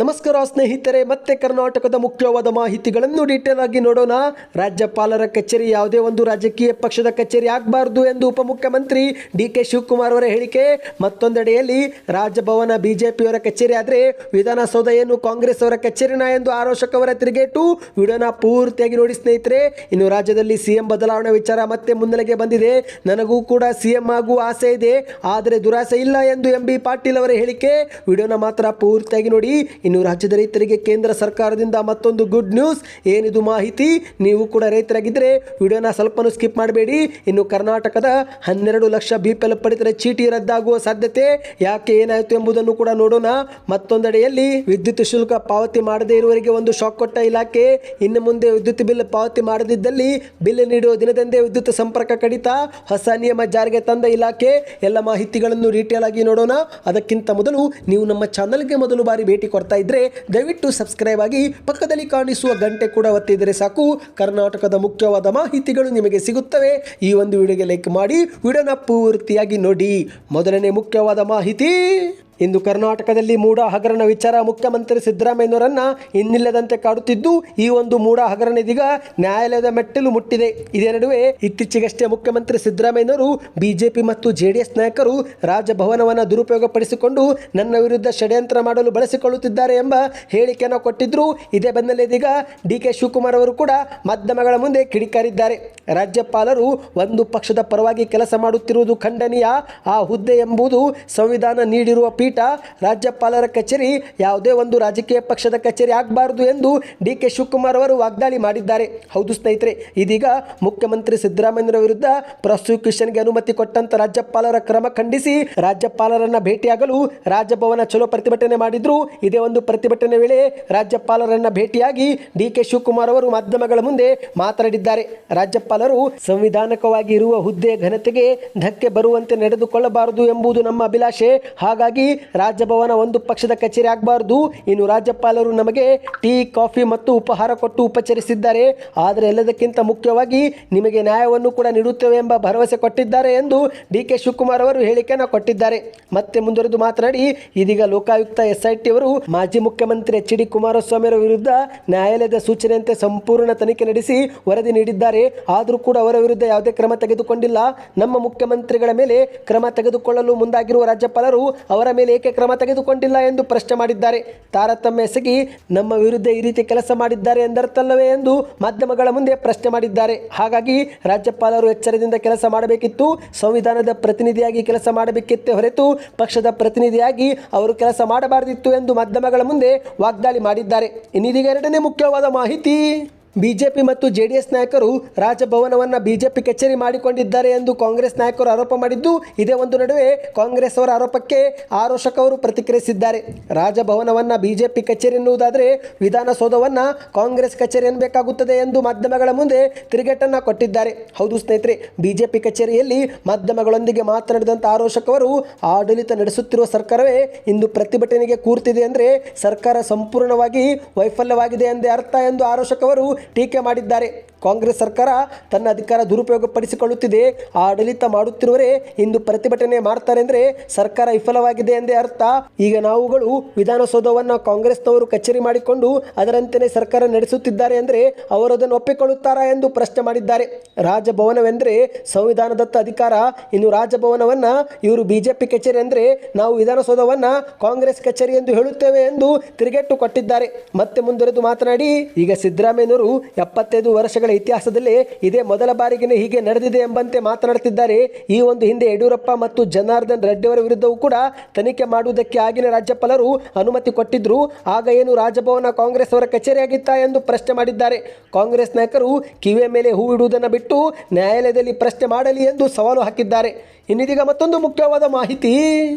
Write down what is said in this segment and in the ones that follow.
ನಮಸ್ಕಾರ ಸ್ನೇಹಿತರೆ, ಮತ್ತೆ ಕರ್ನಾಟಕದ ಮುಖ್ಯವಾದ ಮಾಹಿತಿಗಳನ್ನು ಡೀಟೇಲ್ ಆಗಿ ನೋಡೋಣ. ರಾಜ್ಯಪಾಲರ ಕಚೇರಿ ಯಾವುದೇ ಒಂದು ರಾಜಕೀಯ ಪಕ್ಷದ ಕಚೇರಿ ಆಗಬಾರದು ಎಂದು ಉಪಮುಖ್ಯಮಂತ್ರಿ ಡಿ ಕೆ ಶಿವಕುಮಾರ್ ಅವರ ಹೇಳಿಕೆ. ಮತ್ತೊಂದೆಡೆಯಲ್ಲಿ ರಾಜಭವನ ಬಿಜೆಪಿಯವರ ಕಚೇರಿ ಆದರೆ ವಿಧಾನಸೌಧ ಏನು ಕಾಂಗ್ರೆಸ್ ಅವರ ಕಚೇರಿನ ಎಂದು ಆರೋಶಕ್ ಅವರ ತಿರುಗೇಟು. ವಿಡಿಯೋನ ಪೂರ್ತಿಯಾಗಿ ನೋಡಿ ಸ್ನೇಹಿತರೆ. ಇನ್ನು ರಾಜ್ಯದಲ್ಲಿ ಸಿಎಂ ಬದಲಾವಣೆ ವಿಚಾರ ಮತ್ತೆ ಮುನ್ನೆಲೆಗೆ ಬಂದಿದೆ. ನನಗೂ ಕೂಡ ಸಿಎಂ ಆಗುವ ಆಸೆ ಇದೆ. ಆದರೆ ದುರಾಸೆ ಇಲ್ಲ ಎಂದು ಎಂ ಬಿ ಪಾಟೀಲ್ ಅವರ ಹೇಳಿಕೆ. ವಿಡಿಯೋನ ಮಾತ್ರ ಪೂರ್ತಿಯಾಗಿ ನೋಡಿ. ಇನ್ನು ರಾಜ್ಯದ ರೈತರಿಗೆ ಕೇಂದ್ರ ಸರ್ಕಾರದಿಂದ ಮತ್ತೊಂದು ಗುಡ್ ನ್ಯೂಸ್ ಏನಿದು ಮಾಹಿತಿ? ನೀವು ಕೂಡ ರೈತರಾಗಿದ್ದರೆ ವಿಡಿಯೋನ ಸ್ವಲ್ಪನೂ ಸ್ಕಿಪ್ ಮಾಡಬೇಡಿ. ಇನ್ನು ಕರ್ನಾಟಕದ ಹನ್ನೆರಡು ಲಕ್ಷ ಬಿ ಪಿ ಎಲ್ ಪಡಿತರ ಚೀಟಿ ರದ್ದಾಗುವ ಸಾಧ್ಯತೆ ಯಾಕೆ ಏನಾಯಿತು ಎಂಬುದನ್ನು ಕೂಡ ನೋಡೋಣ. ಮತ್ತೊಂದೆಡೆಯಲ್ಲಿ ವಿದ್ಯುತ್ ಶುಲ್ಕ ಪಾವತಿ ಮಾಡದೇ ಇರುವವರಿಗೆ ಒಂದು ಶಾಕ್ ಕೊಟ್ಟ ಇಲಾಖೆ. ಇನ್ನು ಮುಂದೆ ವಿದ್ಯುತ್ ಬಿಲ್ ಪಾವತಿ ಮಾಡದಿದ್ದಲ್ಲಿ ಬಿಲ್ ನೀಡುವ ದಿನದಂದೇ ವಿದ್ಯುತ್ ಸಂಪರ್ಕ ಕಡಿತ. ಹೊಸ ನಿಯಮ ಜಾರಿಗೆ ತಂದ ಇಲಾಖೆ. ಎಲ್ಲ ಮಾಹಿತಿಗಳನ್ನು ಡೀಟೇಲ್ ಆಗಿ ನೋಡೋಣ. ಅದಕ್ಕಿಂತ ಮೊದಲು ನೀವು ನಮ್ಮ ಚಾನಲ್ಗೆ ಮೊದಲು ಬಾರಿ ಭೇಟಿ ಕೊಡ್ತಾ ಇದ್ರೆ ದಯವಿಟ್ಟು ಸಬ್ಸ್ಕ್ರೈಬ್ ಆಗಿ ಪಕ್ಕದಲ್ಲಿ ಕಾಣಿಸುವ ಗಂಟೆ ಕೂಡ ಒತ್ತಿದರೆ ಸಾಕು. ಕರ್ನಾಟಕದ ಮುಖ್ಯವಾದ ಮಾಹಿತಿಗಳು ನಿಮಗೆ ಸಿಗುತ್ತವೆ. ಈ ಒಂದು ವಿಡಿಯೋಗೆ ಲೈಕ್ ಮಾಡಿ. ವಿಡಿಯೋನ ಪೂರ್ತಿಯಾಗಿ ನೋಡಿ. ಮೊದಲನೇ ಮುಖ್ಯವಾದ ಮಾಹಿತಿ. ಇಂದು ಕರ್ನಾಟಕದಲ್ಲಿ ಮೂಡ ಹಗರಣ ವಿಚಾರ ಮುಖ್ಯಮಂತ್ರಿ ಸಿದ್ದರಾಮಯ್ಯನವರನ್ನ ಇನ್ನಿಲ್ಲದಂತೆ ಕಾಡುತ್ತಿದ್ದು, ಈ ಒಂದು ಮೂಡ ಹಗರಣ ಇದೀಗ ನ್ಯಾಯಾಲಯದ ಮೆಟ್ಟಿಲು ಮುಟ್ಟಿದೆ. ಇದೇ ನಡುವೆ ಇತ್ತೀಚೆಗಷ್ಟೇ ಮುಖ್ಯಮಂತ್ರಿ ಸಿದ್ದರಾಮಯ್ಯನವರು ಬಿಜೆಪಿ ಮತ್ತು ಜೆಡಿಎಸ್ ನಾಯಕರು ರಾಜಭವನವನ್ನು ದುರುಪಯೋಗಪಡಿಸಿಕೊಂಡು ನನ್ನ ವಿರುದ್ಧ ಷಡ್ಯಂತ್ರ ಮಾಡಲು ಬಳಸಿಕೊಳ್ಳುತ್ತಿದ್ದಾರೆ ಎಂಬ ಹೇಳಿಕೆಯನ್ನು ಕೊಟ್ಟಿದ್ರು. ಇದೇ ಬೆನ್ನಲ್ಲೇ ಇದೀಗ ಡಿ ಕೆ ಶಿವಕುಮಾರ್ ಅವರು ಕೂಡ ಮಾಧ್ಯಮಗಳ ಮುಂದೆ ಕಿಡಿಕಾರಿದ್ದಾರೆ. ರಾಜ್ಯಪಾಲರು ಒಂದು ಪಕ್ಷದ ಪರವಾಗಿ ಕೆಲಸ ಮಾಡುತ್ತಿರುವುದು ಖಂಡನೀಯ. ಆ ಹುದ್ದೆ ಎಂಬುದು ಸಂವಿಧಾನ ನೀಡಿರುವ ಪೀಠ ರಾಜ್ಯಪಾಲರ ಕಚೇರಿ ಯಾವುದೇ ಒಂದು ರಾಜಕೀಯ ಪಕ್ಷದ ಕಚೇರಿ ಆಗಬಾರದು ಎಂದು ಡಿ ಕೆ ಶಿವಕುಮಾರ್ ಅವರು ವಾಗ್ದಾಳಿ ಮಾಡಿದ್ದಾರೆ. ಹೌದು ಸ್ನೇಹಿತರೆ, ಇದೀಗ ಮುಖ್ಯಮಂತ್ರಿ ಸಿದ್ದರಾಮಯ್ಯರ ವಿರುದ್ಧ ಪ್ರಾಸಿಕ್ಯೂಷನ್ಗೆ ಅನುಮತಿ ಕೊಟ್ಟಂತ ರಾಜ್ಯಪಾಲರ ಕ್ರಮ ಖಂಡಿಸಿ ರಾಜ್ಯಪಾಲರನ್ನ ಭೇಟಿಯಾಗಲು ರಾಜಭವನ ಚಲೋ ಪ್ರತಿಭಟನೆ ಮಾಡಿದ್ರು. ಇದೇ ಒಂದು ಪ್ರತಿಭಟನೆ ವೇಳೆ ರಾಜ್ಯಪಾಲರನ್ನ ಭೇಟಿಯಾಗಿ ಡಿ ಕೆ ಶಿವಕುಮಾರ್ ಅವರು ಮಾಧ್ಯಮಗಳ ಮುಂದೆ ಮಾತನಾಡಿದ್ದಾರೆ. ರಾಜ್ಯಪಾಲರು ಸಂವಿಧಾನಕವಾಗಿ ಇರುವ ಹುದ್ದೆ ಘನತೆಗೆ ಧಕ್ಕೆ ಬರುವಂತೆ ನಡೆದುಕೊಳ್ಳಬಾರದು ಎಂಬುದು ನಮ್ಮ ಅಭಿಲಾಷೆ. ಹಾಗಾಗಿ ರಾಜಭವನ ಒಂದು ಪಕ್ಷದ ಕಚೇರಿ ಆಗಬಾರ್ದು. ಇನ್ನು ರಾಜ್ಯಪಾಲರು ನಮಗೆ ಟೀ, ಕಾಫಿ ಮತ್ತು ಉಪಹಾರ ಕೊಟ್ಟು ಉಪಚರಿಸಿದ್ದಾರೆ. ಆದರೆ ಎಲ್ಲದಕ್ಕಿಂತ ಮುಖ್ಯವಾಗಿ ನಿಮಗೆ ನ್ಯಾಯವನ್ನು ಕೂಡ ನೀಡುತ್ತೇವೆ ಎಂಬ ಭರವಸೆ ಕೊಟ್ಟಿದ್ದಾರೆ ಎಂದು ಡಿ ಕೆ ಶಿವಕುಮಾರ್ ಅವರು ಹೇಳಿಕೆಯನ್ನು ಕೊಟ್ಟಿದ್ದಾರೆ. ಮತ್ತೆ ಮುಂದುವರೆದು ಮಾತನಾಡಿ, ಇದೀಗ ಲೋಕಾಯುಕ್ತ ಎಸ್ಐಟಿ ಅವರು ಮಾಜಿ ಮುಖ್ಯಮಂತ್ರಿ ಎಚ್ ಡಿ ಕುಮಾರಸ್ವಾಮಿ ಅವರ ವಿರುದ್ಧ ನ್ಯಾಯಾಲಯದ ಸೂಚನೆಯಂತೆ ಸಂಪೂರ್ಣ ತನಿಖೆ ನಡೆಸಿ ವರದಿ ನೀಡಿದ್ದಾರೆ. ಆದರೂ ಕೂಡ ಅವರ ವಿರುದ್ಧ ಯಾವುದೇ ಕ್ರಮ ತೆಗೆದುಕೊಂಡಿಲ್ಲ. ನಮ್ಮ ಮುಖ್ಯಮಂತ್ರಿಗಳ ಮೇಲೆ ಕ್ರಮ ತೆಗೆದುಕೊಳ್ಳಲು ಮುಂದಾಗಿರುವ ರಾಜ್ಯಪಾಲರು ಅವರ ಮೇಲೆ ಏಕೆ ಕ್ರಮ ತೆಗೆದುಕೊಂಡಿಲ್ಲ ಎಂದು ಪ್ರಶ್ನೆ ಮಾಡಿದ್ದಾರೆ. ತಾರತಮ್ಯ ಎಸಗಿ ನಮ್ಮ ವಿರುದ್ಧ ಈ ರೀತಿ ಕೆಲಸ ಮಾಡಿದ್ದಾರೆ ಎಂದರ್ಥಲ್ಲವೇ ಎಂದು ಮಾಧ್ಯಮಗಳ ಮುಂದೆ ಪ್ರಶ್ನೆ ಮಾಡಿದ್ದಾರೆ. ಹಾಗಾಗಿ ರಾಜ್ಯಪಾಲರು ಎಚ್ಚರದಿಂದ ಕೆಲಸ ಮಾಡಬೇಕಿತ್ತು. ಸಂವಿಧಾನದ ಪ್ರತಿನಿಧಿಯಾಗಿ ಕೆಲಸ ಮಾಡಬೇಕಿತ್ತೇ ಹೊರತು ಪಕ್ಷದ ಪ್ರತಿನಿಧಿಯಾಗಿ ಅವರು ಕೆಲಸ ಮಾಡಬಾರದಿತ್ತು ಎಂದು ಮಾಧ್ಯಮಗಳ ಮುಂದೆ ವಾಗ್ದಾಳಿ ಮಾಡಿದ್ದಾರೆ. ಇನ್ನಿದೀಗ ಎರಡನೇ ಮುಖ್ಯವಾದ ಮಾಹಿತಿ. ಬಿಜೆಪಿ ಮತ್ತು ಜೆಡಿಎಸ್ ನಾಯಕರು ರಾಜಭವನವನ್ನು ಬಿಜೆಪಿ ಕಚೇರಿ ಮಾಡಿಕೊಂಡಿದ್ದಾರೆ ಎಂದು ಕಾಂಗ್ರೆಸ್ ನಾಯಕರು ಆರೋಪ ಮಾಡಿದ್ದು, ಇದೇ ಒಂದು ನಡುವೆ ಕಾಂಗ್ರೆಸ್ ಅವರ ಆರೋಪಕ್ಕೆ ಆರೋಶಕವರು ಪ್ರತಿಕ್ರಿಯಿಸಿದ್ದಾರೆ. ರಾಜಭವನವನ್ನು ಬಿಜೆಪಿ ಕಚೇರಿ ಎನ್ನುವುದಾದರೆ ವಿಧಾನಸೌಧವನ್ನು ಕಾಂಗ್ರೆಸ್ ಕಚೇರಿ ಎನ್ನಬೇಕಾಗುತ್ತದೆ ಎಂದು ಮಾಧ್ಯಮಗಳ ಮುಂದೆ ತಿರುಗೇಟನ್ನು ಕೊಟ್ಟಿದ್ದಾರೆ. ಹೌದು ಸ್ನೇಹಿತರೆ, ಬಿಜೆಪಿ ಕಚೇರಿಯಲ್ಲಿ ಮಾಧ್ಯಮಗಳೊಂದಿಗೆ ಮಾತನಾಡಿದಂಥ ಆರೋಶಕವರು ಆಡಳಿತ ನಡೆಸುತ್ತಿರುವ ಸರ್ಕಾರವೇ ಇಂದು ಪ್ರತಿಭಟನೆಗೆ ಕೂರ್ತಿದೆ ಅಂದರೆ ಸರ್ಕಾರ ಸಂಪೂರ್ಣವಾಗಿ ವೈಫಲ್ಯವಾಗಿದೆ ಎಂದೇ ಅರ್ಥ ಎಂದು ಆರೋಶಕ್ ಅವರು ಟೀಕೆ ಮಾಡಿದ್ದಾರೆ. ಕಾಂಗ್ರೆಸ್ ಸರ್ಕಾರ ತನ್ನ ಅಧಿಕಾರ ದುರುಪಯೋಗಪಡಿಸಿಕೊಳ್ಳುತ್ತಿದೆ. ಆಡಳಿತ ಮಾಡುತ್ತಿರುವರೇ ಇಂದು ಪ್ರತಿಭಟನೆ ಮಾಡ್ತಾರೆ ಅಂದರೆ ಸರ್ಕಾರ ವಿಫಲವಾಗಿದೆ ಎಂದೇ ಅರ್ಥ. ಈಗ ನಾವುಗಳು ವಿಧಾನಸೌಧವನ್ನು ಕಾಂಗ್ರೆಸ್ನವರು ಕಚೇರಿ ಮಾಡಿಕೊಂಡು ಅದರಂತೆಯೇ ಸರ್ಕಾರ ನಡೆಸುತ್ತಿದ್ದಾರೆ ಅಂದರೆ ಅವರು ಅದನ್ನು ಒಪ್ಪಿಕೊಳ್ಳುತ್ತಾರಾ ಎಂದು ಪ್ರಶ್ನೆ ಮಾಡಿದ್ದಾರೆ. ರಾಜಭವನವೆಂದರೆ ಸಂವಿಧಾನದತ್ತ ಅಧಿಕಾರ. ಇನ್ನು ರಾಜಭವನವನ್ನು ಇವರು ಬಿಜೆಪಿ ಕಚೇರಿ ಅಂದರೆ ನಾವು ವಿಧಾನಸೌಧವನ್ನು ಕಾಂಗ್ರೆಸ್ ಕಚೇರಿ ಎಂದು ಹೇಳುತ್ತೇವೆ ಎಂದು ತಿರುಗೇಟು ಕೊಟ್ಟಿದ್ದಾರೆ. ಮತ್ತೆ ಮುಂದುವರೆದು ಮಾತನಾಡಿ, ಈಗ ಸಿದ್ದರಾಮಯ್ಯನವರು ಎಪ್ಪತ್ತೈದು ವರ್ಷಗಳ ಇತಿಹಾಸದಲ್ಲೇ ಇದೇ ಮೊದಲ ಬಾರಿಗೆ ಹೀಗೆ ನಡೆದಿದೆ ಎಂಬಂತೆ ಮಾತನಾಡುತ್ತಿದ್ದಾರೆ. ಈ ಒಂದು ಹಿಂದೆ ಯಡಿಯೂರಪ್ಪ ಮತ್ತು ಜನಾರ್ದನ್ ರೆಡ್ಡಿ ಅವರ ವಿರುದ್ಧವೂ ಕೂಡ ತನಿಖೆ ಮಾಡುವುದಕ್ಕೆ ಆಗಿನ ರಾಜ್ಯಪಾಲರು ಅನುಮತಿ ಕೊಟ್ಟಿದ್ರು. ಆಗ ಏನು ರಾಜಭವನ ಕಾಂಗ್ರೆಸ್ ಅವರ ಕಚೇರಿಯಾಗಿತ್ತಾ ಎಂದು ಪ್ರಶ್ನೆ ಮಾಡಿದ್ದಾರೆ. ಕಾಂಗ್ರೆಸ್ ನಾಯಕರು ಕಿವಿಯ ಮೇಲೆ ಹೂ ಇಡುವುದನ್ನು ಬಿಟ್ಟು ನ್ಯಾಯಾಲಯದಲ್ಲಿ ಪ್ರಶ್ನೆ ಮಾಡಲಿ ಎಂದು ಸವಾಲು ಹಾಕಿದ್ದಾರೆ. ಇನ್ನಿದೀಗ ಮತ್ತೊಂದು ಮುಖ್ಯವಾದ ಮಾಹಿತಿ.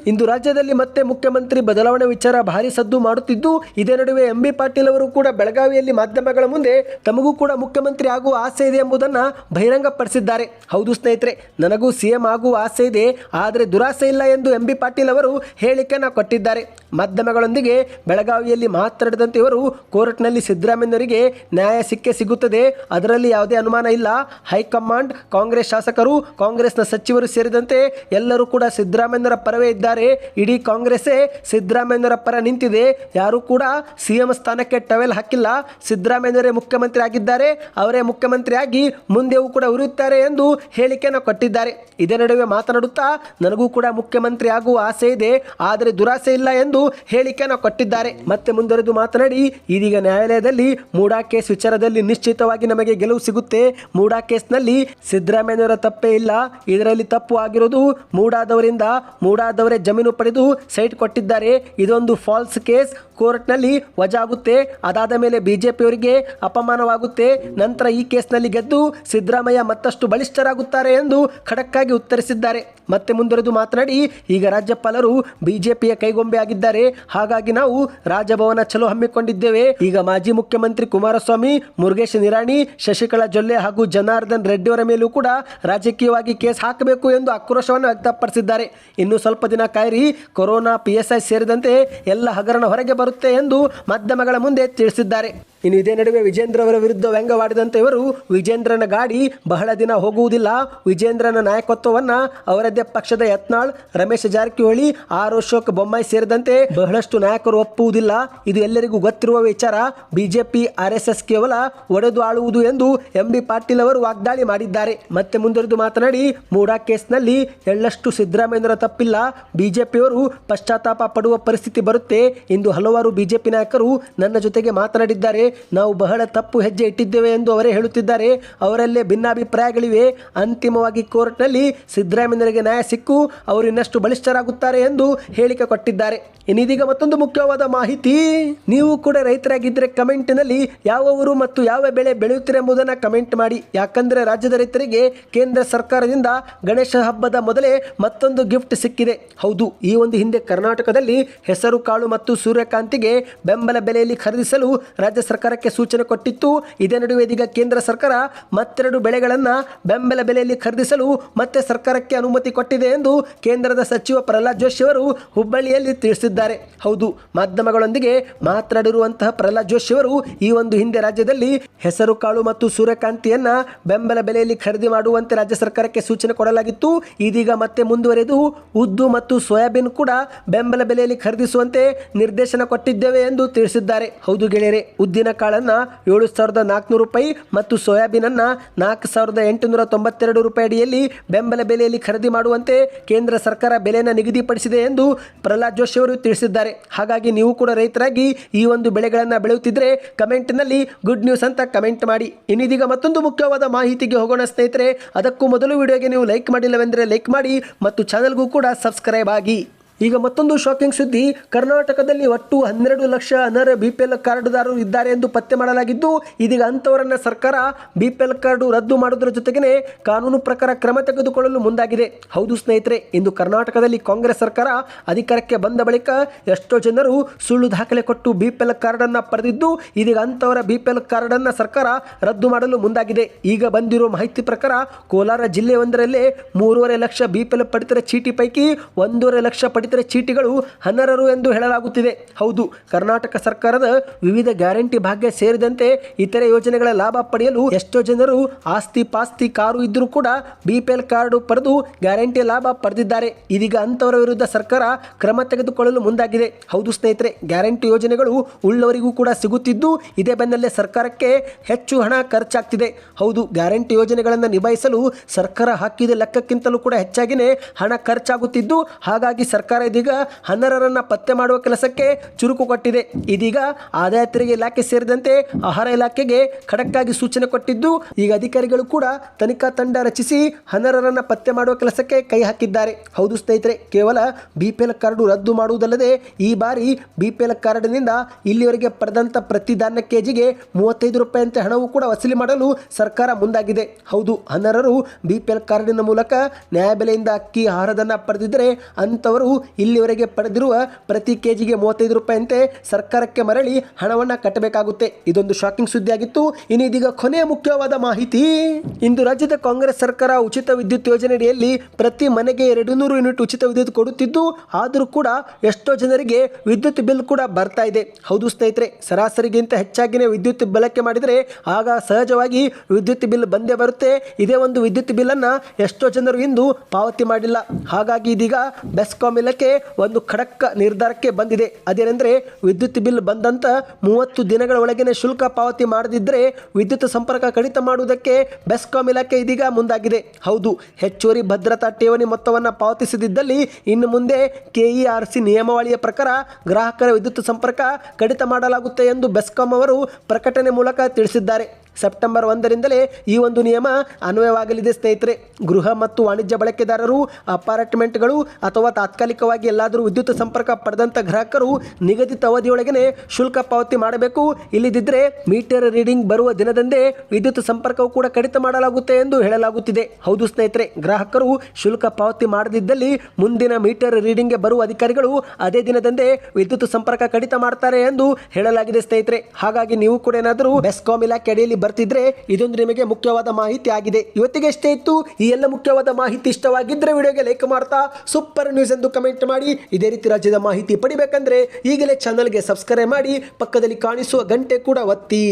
ಇಂದು ರಾಜ್ಯದಲ್ಲಿ ಮತ್ತೆ ಮುಖ್ಯಮಂತ್ರಿ ಬದಲಾವಣೆ ವಿಚಾರ ಭಾರಿ ಸದ್ದು ಮಾಡುತ್ತಿದ್ದು, ಇದೇ ನಡುವೆ ಎಂ ಬಿ ಪಾಟೀಲ್ ಅವರು ಕೂಡ ಬೆಳಗಾವಿಯಲ್ಲಿ ಮಾಧ್ಯಮಗಳ ಮುಂದೆ ತಮಗೂ ಕೂಡ ಮುಖ್ಯಮಂತ್ರಿ ಆಗುವ ಆಗುವ ಆಸೆ ಇದೆ ಎಂಬುದನ್ನು ಬಹಿರಂಗಪಡಿಸಿದ್ದಾರೆ. ಹೌದು ಸ್ನೇಹಿತರೆ, ನನಗೂ ಸಿಎಂ ಆಗುವ ಆಸೆ ಇದೆ, ಆದರೆ ದುರಾಸೆ ಇಲ್ಲ ಎಂದು ಎಂ ಬಿ ಪಾಟೀಲ್ ಅವರು ಹೇಳಿಕೆಯನ್ನು ಕೊಟ್ಟಿದ್ದಾರೆ. ಮಾಧ್ಯಮಗಳೊಂದಿಗೆ ಬೆಳಗಾವಿಯಲ್ಲಿ ಮಾತನಾಡಿದಂತೆ ಇವರು ಕೋರ್ಟ್ನಲ್ಲಿ ಸಿದ್ದರಾಮಯ್ಯನವರಿಗೆ ನ್ಯಾಯ ಸಿಕ್ಕೇ ಸಿಗುತ್ತದೆ, ಅದರಲ್ಲಿ ಯಾವುದೇ ಅನುಮಾನ ಇಲ್ಲ. ಹೈಕಮಾಂಡ್, ಕಾಂಗ್ರೆಸ್ ಶಾಸಕರು, ಕಾಂಗ್ರೆಸ್ನ ಸಚಿವರು ಸೇರಿದಂತೆ ಎಲ್ಲರೂ ಕೂಡ ಸಿದ್ದರಾಮಯ್ಯರ ಪರವೇ ಇದ್ದಾರೆ. ಇಡೀ ಕಾಂಗ್ರೆಸ್ಸೇ ಸಿದ್ದರಾಮಯ್ಯರ ಪರ ನಿಂತಿದೆ. ಯಾರೂ ಕೂಡ ಸಿಎಂ ಸ್ಥಾನಕ್ಕೆ ಟವೆಲ್ ಹಾಕಿಲ್ಲ. ಸಿದ್ದರಾಮಯ್ಯನವರೇ ಮುಖ್ಯಮಂತ್ರಿ ಆಗಿದ್ದಾರೆ ಅವರೇ ಮುಖ್ಯಮಂತ್ರಿಯಾಗಿ ಮುಂದೆಯೂ ಕೂಡ ಉರಿಯುತ್ತಾರೆ ಎಂದು ಹೇಳಿಕೆಯನ್ನು ಕೊಟ್ಟಿದ್ದಾರೆ. ಇದೇ ನಡುವೆ ಮಾತನಾಡುತ್ತಾ ನನಗೂ ಕೂಡ ಮುಖ್ಯಮಂತ್ರಿ ಆಗುವ ಆಸೆ ಇದೆ. ಆದರೆ ದುರಾಸೆ ಇಲ್ಲ ಎಂದು ಹೇಳಿಕೆಯನ್ನು ಕೊಟ್ಟಿದ್ದಾರೆ. ಮತ್ತೆ ಮುಂದುವರೆದು ಮಾತನಾಡಿ, ಇದೀಗ ನ್ಯಾಯಾಲಯದಲ್ಲಿ ಮೂಡಾ ಕೇಸ್ ವಿಚಾರದಲ್ಲಿ ನಿಶ್ಚಿತವಾಗಿ ನಮಗೆ ಗೆಲುವು ಸಿಗುತ್ತೆ. ಮೂಡಾ ಕೇಸ್ನಲ್ಲಿ ಸಿದ್ದರಾಮಯ್ಯನವರ ತಪ್ಪೇ ಇಲ್ಲ. ಇದರಲ್ಲಿ ತಪ್ಪು ಆಗಿರೋದು ಮೂಡಾದವರಿಂದ ಮೂಡಾದವರೇ ಜಮೀನು ಪಡೆದು ಸೈಟ್ ಕೊಟ್ಟಿದ್ದಾರೆ. ಇದೊಂದು ಫಾಲ್ಸ್ ಕೇಸ್. ಕೋರ್ಟ್ನಲ್ಲಿ ವಜಾ ಆಗುತ್ತೆ ಅದಾದ ಮೇಲೆ ಬಿಜೆಪಿಯವರಿಗೆ ಅಪಮಾನವಾಗುತ್ತೆ. ನಂತರ ಕೇಸ್ನಲ್ಲಿ ಗೆದ್ದು ಸಿದ್ದರಾಮಯ್ಯ ಮತ್ತಷ್ಟು ಬಲಿಷ್ಠರಾಗುತ್ತಾರೆ ಎಂದು ಖಡಕ್ಕಾಗಿ ಉತ್ತರಿಸಿದ್ದಾರೆ. ಮತ್ತೆ ಮುಂದುವರೆದು ಮಾತನಾಡಿ, ಈಗ ರಾಜ್ಯಪಾಲರು ಬಿಜೆಪಿಯ ಕೈಗೊಂಬೆ ಆಗಿದ್ದಾರೆ. ಹಾಗಾಗಿ ನಾವು ರಾಜಭವನ ಚಲೋ ಹಮ್ಮಿಕೊಂಡಿದ್ದೇವೆ. ಈಗ ಮಾಜಿ ಮುಖ್ಯಮಂತ್ರಿ ಕುಮಾರಸ್ವಾಮಿ, ಮುರುಗೇಶ್ ನಿರಾಣಿ, ಶಶಿಕಲಾ ಜೊಲ್ಲೆ ಹಾಗೂ ಜನಾರ್ದನ್ ರೆಡ್ಡಿಯವರ ಮೇಲೂ ಕೂಡ ರಾಜಕೀಯವಾಗಿ ಕೇಸ್ ಹಾಕಬೇಕು ಎಂದು ಆಕ್ರೋಶವನ್ನು ವ್ಯಕ್ತಪಡಿಸಿದ್ದಾರೆ. ಇನ್ನು ಸ್ವಲ್ಪ ದಿನ ಕಾಯಿರಿ, ಕೊರೋನಾ ಪಿಎಸ್ಐ ಸೇರಿದಂತೆ ಎಲ್ಲ ಹಗರಣ ಹೊರಗೆ ಬರುತ್ತೆ ಎಂದು ಮಾಧ್ಯಮಗಳ ಮುಂದೆ ತಿಳಿಸಿದ್ದಾರೆ. ಇನ್ನು ಇದೇ ನಡುವೆ ವಿಜೇಂದ್ರ ಅವರ ವಿರುದ್ಧ ವ್ಯಂಗ್ಯವಾಡಿದಂತೆ ಇವರು ವಿಜೇಂದ್ರನ ಗಾಡಿ ಬಹಳ ದಿನ ಹೋಗುವುದಿಲ್ಲ. ವಿಜೇಂದ್ರನ ನಾಯಕತ್ವವನ್ನ ಅವರದ್ದೇ ಪಕ್ಷದ ಯತ್ನಾಳ್, ರಮೇಶ್ ಜಾರಕಿಹೊಳಿ, ಆರ್ ಅಶೋಕ್ ಬೊಮ್ಮಾಯಿ ಸೇರಿದಂತೆ ಬಹಳಷ್ಟು ನಾಯಕರು ಒಪ್ಪುವುದಿಲ್ಲ. ಇದು ಎಲ್ಲರಿಗೂ ಗೊತ್ತಿರುವ ವಿಚಾರ. ಬಿಜೆಪಿ, ಆರ್ ಎಸ್ ಎಸ್ ಕೇವಲ ಒಡೆದು ಆಳುವುದು ಎಂದು ಎಂ ಬಿ ಪಾಟೀಲ್ ಅವರು ವಾಗ್ದಾಳಿ ಮಾಡಿದ್ದಾರೆ. ಮತ್ತೆ ಮುಂದುವರೆದು ಮಾತನಾಡಿ, ಮೂಡಾ ಕೇಸ್ನಲ್ಲಿ ಎಳ್ಳಷ್ಟು ಸಿದ್ದರಾಮಯ್ಯರ ತಪ್ಪಿಲ್ಲ. ಬಿಜೆಪಿಯವರು ಪಶ್ಚಾತ್ತಾಪ ಪಡುವ ಪರಿಸ್ಥಿತಿ ಬರುತ್ತೆ. ಇಂದು ಹಲವಾರು ಬಿಜೆಪಿ ನಾಯಕರು ನನ್ನ ಜೊತೆಗೆ ಮಾತನಾಡಿದ್ದಾರೆ. ನಾವು ಬಹಳ ತಪ್ಪು ಹೆಜ್ಜೆ ಇಟ್ಟಿದ್ದೇವೆ ಎಂದು ಅವರೇ ಹೇಳುತ್ತಿದ್ದಾರೆ. ಅವರಲ್ಲೇ ಭಿನ್ನಾಭಿಪ್ರಾಯಗಳಿವೆ. ಅಂತಿಮವಾಗಿ ಕೋರ್ಟ್ನಲ್ಲಿ ಸಿದ್ದರಾಮಯ್ಯರಿಗೆ ನ್ಯಾಯ ಸಿಕ್ಕು, ಅವರು ಇನ್ನಷ್ಟು ಬಲಿಷ್ಠರಾಗುತ್ತಾರೆ ಎಂದು ಹೇಳಿಕೆ ಕೊಟ್ಟಿದ್ದಾರೆ. ಇನ್ನಿದೀಗ ಮತ್ತೊಂದು ಮುಖ್ಯವಾದ ಮಾಹಿತಿ, ನೀವು ಕೂಡ ರೈತರಾಗಿದ್ದರೆ ಕಮೆಂಟ್ನಲ್ಲಿ ಯಾವ ಊರು ಮತ್ತು ಯಾವ ಬೆಳೆ ಬೆಳೆಯುತ್ತೀರಿ ಎಂಬುದನ್ನು ಕಮೆಂಟ್ ಮಾಡಿ. ಯಾಕಂದರೆ ರಾಜ್ಯದ ರೈತರಿಗೆ ಕೇಂದ್ರ ಸರ್ಕಾರದಿಂದ ಗಣೇಶ ಹಬ್ಬದ ಮೊದಲೇ ಮತ್ತೊಂದು ಗಿಫ್ಟ್ ಸಿಕ್ಕಿದೆ. ಹೌದು, ಈ ಒಂದು ಹಿಂದೆ ಕರ್ನಾಟಕದಲ್ಲಿ ಹೆಸರು, ಕಾಳು ಮತ್ತು ಸೂರ್ಯಕಾಂತಿಗೆ ಬೆಂಬಲ ಬೆಲೆಯಲ್ಲಿ ಖರೀದಿಸಲು ರಾಜ್ಯ ಸರ್ಕಾರಕ್ಕೆ ಸೂಚನೆ ಕೊಟ್ಟಿತ್ತು. ಇದೇ ನಡುವೆ ಇದೀಗ ಕೇಂದ್ರ ಸರ್ಕಾರ ಮತ್ತೆರಡು ಬೆಳೆಗಳನ್ನು ಬೆಂಬಲ ಬೆಲೆಯಲ್ಲಿ ಖರೀದಿಸಲು ಮತ್ತೆ ಸರ್ಕಾರಕ್ಕೆ ಅನುಮತಿ ಕೊಟ್ಟಿದೆ ಎಂದು ಕೇಂದ್ರದ ಸಚಿವ ಪ್ರಹ್ಲಾದ್ ಜೋಶಿ ಅವರು ಹುಬ್ಬಳ್ಳಿಯಲ್ಲಿ ತಿಳಿಸಿದ್ದಾರೆ. ಹೌದು, ಮಾಧ್ಯಮಗಳೊಂದಿಗೆ ಮಾತನಾಡಿರುವಂತಹ ಪ್ರಹ್ಲಾದ್ ಜೋಶಿ ಅವರು ಈ ಒಂದು ಹಿಂದೆ ರಾಜ್ಯದಲ್ಲಿ ಹೆಸರು ಕಾಳು ಮತ್ತು ಸೂರ್ಯಕಾಂತಿಯನ್ನ ಬೆಂಬಲ ಬೆಲೆಯಲ್ಲಿ ಖರೀದಿ ಮಾಡುವಂತೆ ರಾಜ್ಯ ಸರ್ಕಾರಕ್ಕೆ ಸೂಚನೆ ಕೊಡಲಾಗಿತ್ತು. ಇದೀಗ ಮತ್ತೆ ಮುಂದುವರೆದು ಉದ್ದು ಮತ್ತು ಸೋಯಾಬೀನ್ ಕೂಡ ಬೆಂಬಲ ಬೆಲೆಯಲ್ಲಿ ಖರೀದಿಸುವಂತೆ ನಿರ್ದೇಶನ ಕೊಟ್ಟಿದ್ದೇವೆ ಎಂದು ತಿಳಿಸಿದ್ದಾರೆ. ಹೌದು ಗೆಳೆಯರೆ, ಉದ್ದಿನ ಕಾಳನ್ನ ಏಳು ಸಾವಿರದ ನಾಲ್ಕುನೂರು ರೂಪಾಯಿ ಮತ್ತು ಸೋಯಾಬೀನ್ ಅನ್ನ ನಾಲ್ಕು ಸಾವಿರದ ಎಂಟುನೂರ ತೊಂಬತ್ತೆರಡು ರೂಪಾಯಿ ಅಡಿಯಲ್ಲಿ ಬೆಂಬಲ ಬೆಲೆಯಲ್ಲಿ ಖರೀದಿ ಮಾಡುವಂತೆ ಕೇಂದ್ರ ಸರ್ಕಾರ ಬೆಲೆಯನ್ನು ನಿಗದಿಪಡಿಸಿದೆ ಎಂದು ಪ್ರಹ್ಲಾದ್ ಜೋಶಿ ಅವರು ತಿಳಿಸಿದ್ದಾರೆ. ಹಾಗಾಗಿ ನೀವು ಕೂಡ ರೈತರಾಗಿ ಈ ಒಂದು ಬೆಳೆಗಳನ್ನು ಬೆಳೆಯುತ್ತಿದ್ದರೆ ಕಮೆಂಟ್ನಲ್ಲಿ ಗುಡ್ ನ್ಯೂಸ್ ಅಂತ ಕಮೆಂಟ್ ಮಾಡಿ. ಇನ್ನಿದೀಗ ಮತ್ತೊಂದು ಮುಖ್ಯವಾದ ಮಾಹಿತಿಗೆ ಹೋಗೋಣ ಸ್ನೇಹಿತರೆ, ಅದಕ್ಕೂ ಮೊದಲು ವಿಡಿಯೋಗೆ ನೀವು ಲೈಕ್ ಮಾಡಿಲ್ಲವೆಂದರೆ ಲೈಕ್ ಮಾಡಿ ಮತ್ತು ಚಾನಲ್ಗೂ ಕೂಡ ಸಬ್ಸ್ಕ್ರೈಬ್ ಆಗಿ. ಈಗ ಮತ್ತೊಂದು ಶಾಕಿಂಗ್ ಸುದ್ದಿ. ಕರ್ನಾಟಕದಲ್ಲಿ ಒಟ್ಟು ಹನ್ನೆರಡು ಲಕ್ಷ ಅನರ್ಹ ಬಿ ಪಿ ಎಲ್ ಕಾರ್ಡುದಾರರು ಇದ್ದಾರೆ ಎಂದು ಪತ್ತೆ ಮಾಡಲಾಗಿದ್ದು, ಇದೀಗ ಅಂಥವರನ್ನ ಸರ್ಕಾರ ಬಿ ಪಿ ಎಲ್ ಕಾರ್ಡು ರದ್ದು ಮಾಡುವುದರ ಜೊತೆಗೇ ಕಾನೂನು ಪ್ರಕಾರ ಕ್ರಮ ತೆಗೆದುಕೊಳ್ಳಲು ಮುಂದಾಗಿದೆ. ಹೌದು ಸ್ನೇಹಿತರೆ, ಇಂದು ಕರ್ನಾಟಕದಲ್ಲಿ ಕಾಂಗ್ರೆಸ್ ಸರ್ಕಾರ ಅಧಿಕಾರಕ್ಕೆ ಬಂದ ಬಳಿಕ ಎಷ್ಟೋ ಜನರು ಸುಳ್ಳು ದಾಖಲೆ ಕೊಟ್ಟು ಬಿ ಪಿ ಎಲ್ ಕಾರ್ಡನ್ನು ಪಡೆದಿದ್ದು, ಇದೀಗ ಅಂಥವರ ಬಿ ಪಿ ಎಲ್ ಕಾರ್ಡನ್ನು ಸರ್ಕಾರ ರದ್ದು ಮಾಡಲು ಮುಂದಾಗಿದೆ. ಈಗ ಬಂದಿರುವ ಮಾಹಿತಿ ಪ್ರಕಾರ ಕೋಲಾರ ಜಿಲ್ಲೆಯೊಂದರಲ್ಲೇ ಮೂರುವರೆ ಲಕ್ಷ ಬಿ ಪಿ ಎಲ್ ಪಡಿತರ ಚೀಟಿ ಪೈಕಿ ಒಂದೂವರೆ ಲಕ್ಷ ಪಡಿತರ ಚೀಟಿಗಳು ಅನರ್ಹರು ಎಂದು ಹೇಳಲಾಗುತ್ತಿದೆ. ಹೌದು, ಕರ್ನಾಟಕ ಸರ್ಕಾರದ ವಿವಿಧ ಗ್ಯಾರಂಟಿ ಭಾಗ್ಯ ಸೇರಿದಂತೆ ಇತರೆ ಯೋಜನೆಗಳ ಲಾಭ ಪಡೆಯಲು ಎಷ್ಟೋ ಜನರು ಆಸ್ತಿ ಪಾಸ್ತಿ ಕಾರು ಇದ್ದರೂ ಕೂಡ ಬಿಪಿಎಲ್ ಕಾರ್ಡ್ ಪಡೆದು ಗ್ಯಾರಂಟಿ ಲಾಭ ಪಡೆದಿದ್ದಾರೆ. ಇದೀಗ ಅಂತವರ ವಿರುದ್ಧ ಸರ್ಕಾರ ಕ್ರಮ ತೆಗೆದುಕೊಳ್ಳಲು ಮುಂದಾಗಿದೆ. ಹೌದು ಸ್ನೇಹಿತರೆ, ಗ್ಯಾರಂಟಿ ಯೋಜನೆಗಳು ಉಳ್ಳವರಿಗೂ ಕೂಡ ಸಿಗುತ್ತಿದ್ದು, ಇದೇ ಬೆನ್ನಲ್ಲೇ ಸರ್ಕಾರಕ್ಕೆ ಹೆಚ್ಚು ಹಣ ಖರ್ಚಾಗ್ತಿದೆ. ಹೌದು, ಗ್ಯಾರಂಟಿ ಯೋಜನೆಗಳನ್ನು ನಿಭಾಯಿಸಲು ಸರ್ಕಾರ ಹಾಕಿದ ಲೆಕ್ಕಕ್ಕಿಂತಲೂ ಕೂಡ ಹೆಚ್ಚಾಗಿನೇ ಹಣ ಖರ್ಚಾಗುತ್ತಿದ್ದು, ಹಾಗಾಗಿ ಸರ್ಕಾರ ಇದೀಗ ಹನ್ನೆರಡರನ್ನು ಪತ್ತೆ ಮಾಡುವ ಕೆಲಸಕ್ಕೆ ಚುರುಕು ಕೊಟ್ಟಿದೆ. ಇದೀಗ ಆದಾಯ ತೆರಿಗೆ ಇಲಾಖೆ ಸೇರಿದಂತೆ ಆಹಾರ ಇಲಾಖೆಗೆ ಖಡಕ್ಕಾಗಿ ಸೂಚನೆ ಕೊಟ್ಟಿದ್ದು, ಈಗ ಅಧಿಕಾರಿಗಳು ಕೂಡ ತನಿಖಾ ತಂಡ ರಚಿಸಿ ಹನ್ನೆರಡರನ್ನು ಪತ್ತೆ ಮಾಡುವ ಕೆಲಸಕ್ಕೆ ಕೈ ಹಾಕಿದ್ದಾರೆ. ಹೌದು ಸ್ನೇಹಿತರೆ, ಕೇವಲ ಬಿ ಪಿ ಎಲ್ ಕಾರ್ಡು ರದ್ದು ಮಾಡುವುದಲ್ಲದೆ ಈ ಬಾರಿ ಬಿ ಪಿ ಎಲ್ ಕಾರ್ಡ್ನಿಂದ ಇಲ್ಲಿವರೆಗೆ ಪಡೆದಂಥ ಪ್ರತಿ ಧಾನ್ಯ ಕೆಜಿಗೆ ಮೂವತ್ತೈದು ರೂಪಾಯಿಯಂತೆ ಹಣವು ಕೂಡ ವಸೂಲಿ ಮಾಡಲು ಸರ್ಕಾರ ಮುಂದಾಗಿದೆ. ಹೌದು, ಹನ್ನೆರಡರು ಬಿ ಪಿ ಎಲ್ ಕಾರ್ಡಿನ ಮೂಲಕ ನ್ಯಾಯಬೆಲೆಯಿಂದ ಅಕ್ಕಿ, ಆಹಾರದನ್ನು ಪಡೆದಿದ್ದರೆ ಅಂಥವರು ಇಲ್ಲಿವರೆಗೆ ಪಡೆದಿರುವ ಪ್ರತಿ ಕೆಜಿಗೆ ಮೂವತ್ತೈದು ರೂಪಾಯಿಯಂತೆ ಸರ್ಕಾರಕ್ಕೆ ಮರಳಿ ಹಣವನ್ನು ಕಟ್ಟಬೇಕಾಗುತ್ತೆ. ಇದೊಂದು ಶಾಕಿಂಗ್ ಸುದ್ದಿಯಾಗಿತ್ತು. ಇನ್ನು ಇದೀಗ ಕೊನೆಯ ಮುಖ್ಯವಾದ ಮಾಹಿತಿ. ಇಂದು ರಾಜ್ಯದ ಕಾಂಗ್ರೆಸ್ ಸರ್ಕಾರ ಉಚಿತ ವಿದ್ಯುತ್ ಯೋಜನೆಯಡಿಯಲ್ಲಿ ಪ್ರತಿ ಮನೆಗೆ ಎರಡು ನೂರು ಯೂನಿಟ್ ಉಚಿತ ವಿದ್ಯುತ್ ಕೊಡುತ್ತಿದ್ದು, ಆದರೂ ಕೂಡ ಎಷ್ಟೋ ಜನರಿಗೆ ವಿದ್ಯುತ್ ಬಿಲ್ ಕೂಡ ಬರ್ತಾ ಇದೆ. ಹೌದು ಸ್ನೇಹಿತರೆ, ಸರಾಸರಿಗಿಂತ ಹೆಚ್ಚಾಗಿನೇ ವಿದ್ಯುತ್ ಬಳಕೆ ಮಾಡಿದರೆ ಆಗ ಸಹಜವಾಗಿ ವಿದ್ಯುತ್ ಬಿಲ್ ಬಂದೇ ಬರುತ್ತೆ. ಇದೇ ಒಂದು ವಿದ್ಯುತ್ ಬಿಲ್ಲನ್ನು ಎಷ್ಟೋ ಜನರು ಇಂದು ಪಾವತಿ ಮಾಡಿಲ್ಲ. ಹಾಗಾಗಿ ಇದೀಗ ಬೆಸ್ಕಾಂ ಇಲಾಖೆ ಒಂದು ಖಡಕ್ ನಿರ್ಧಾರಕ್ಕೆ ಬಂದಿದೆ. ಅದೇನೆಂದರೆ ವಿದ್ಯುತ್ ಬಿಲ್ ಬಂದಂತ ಮೂವತ್ತು ದಿನಗಳ ಒಳಗಿನ ಶುಲ್ಕ ಪಾವತಿ ಮಾಡದಿದ್ದರೆ ವಿದ್ಯುತ್ ಸಂಪರ್ಕ ಕಡಿತ ಮಾಡುವುದಕ್ಕೆ ಬೆಸ್ಕಾಂ ಇಲಾಖೆ ಇದೀಗ ಮುಂದಾಗಿದೆ. ಹೌದು, ಹೆಚ್ಚುವರಿ ಭದ್ರತಾ ಠೇವಣಿ ಮೊತ್ತವನ್ನು ಪಾವತಿಸದಿದ್ದಲ್ಲಿ ಇನ್ನು ಮುಂದೆ ಕೆಇಆರ್ಸಿ ನಿಯಮಾವಳಿಯ ಪ್ರಕಾರ ಗ್ರಾಹಕರ ವಿದ್ಯುತ್ ಸಂಪರ್ಕ ಕಡಿತ ಮಾಡಲಾಗುತ್ತೆ ಎಂದು ಬೆಸ್ಕಾಂ ಅವರು ಪ್ರಕಟಣೆ ಮೂಲಕ ತಿಳಿಸಿದ್ದಾರೆ. ಸೆಪ್ಟೆಂಬರ್ ಒಂದರಿಂದಲೇ ಈ ಒಂದು ನಿಯಮ ಅನ್ವಯವಾಗಲಿದೆ, ಸ್ನೇಹಿತರೆ. ಗೃಹ ಮತ್ತು ವಾಣಿಜ್ಯ ಬಳಕೆದಾರರು, ಅಪಾರ್ಟ್ಮೆಂಟ್ಗಳು ಅಥವಾ ತಾತ್ಕಾಲಿಕವಾಗಿ ಎಲ್ಲಾದರೂ ವಿದ್ಯುತ್ ಸಂಪರ್ಕ ಪಡೆದಂಥ ಗ್ರಾಹಕರು ನಿಗದಿತ ಅವಧಿಯೊಳಗನೆ ಶುಲ್ಕ ಪಾವತಿ ಮಾಡಬೇಕು. ಇಲ್ಲದಿದ್ದರೆ ಮೀಟರ್ ರೀಡಿಂಗ್ ಬರುವ ದಿನದಂದೇ ವಿದ್ಯುತ್ ಸಂಪರ್ಕವು ಕೂಡ ಕಡಿತ ಮಾಡಲಾಗುತ್ತೆ ಎಂದು ಹೇಳಲಾಗುತ್ತಿದೆ. ಹೌದು, ಸ್ನೇಹಿತರೆ. ಗ್ರಾಹಕರು ಶುಲ್ಕ ಪಾವತಿ ಮಾಡದಿದ್ದಲ್ಲಿ ಮುಂದಿನ ಮೀಟರ್ ರೀಡಿಂಗ್ಗೆ ಬರುವ ಅಧಿಕಾರಿಗಳು ಅದೇ ದಿನದಂದೇ ವಿದ್ಯುತ್ ಸಂಪರ್ಕ ಕಡಿತ ಮಾಡ್ತಾರೆ ಎಂದು ಹೇಳಲಾಗಿದೆ, ಸ್ನೇಹಿತರೆ. ಹಾಗಾಗಿ ನೀವು ಕೂಡ ಏನಾದರೂ ಬೆಸ್ಕಾಂ ಇಲಾಖೆ ಅಡಿಯಲ್ಲಿ ಬರ್ತಿದ್ರೆ ಇದೊಂದು ನಿಮಗೆ ಮುಖ್ಯವಾದ ಮಾಹಿತಿ ಆಗಿದೆ. ಇವತ್ತಿಗೆ ಎಷ್ಟೇ ಇತ್ತು, ಈ ಎಲ್ಲ ಮುಖ್ಯವಾದ ಮಾಹಿತಿ ಇಷ್ಟವಾಗಿದ್ದರೆ ವಿಡಿಯೋಗೆ ಲೈಕ್ ಮಾಡ್ತಾ ಸೂಪರ್ ನ್ಯೂಸ್ ಎಂದು ಕಮೆಂಟ್ ಮಾಡಿ, ಇದೇ ರೀತಿ ರಾಜ್ಯದ ಮಾಹಿತಿ ಪಡಿಬೇಕಂದ್ರೆ ಈಗಲೇ ಚಾನಲ್ಗೆ ಸಬ್ಸ್ಕ್ರೈಬ್ ಮಾಡಿ, ಪಕ್ಕದಲ್ಲಿ ಕಾಣಿಸುವ ಗಂಟೆ ಕೂಡ ಒತ್ತಿ.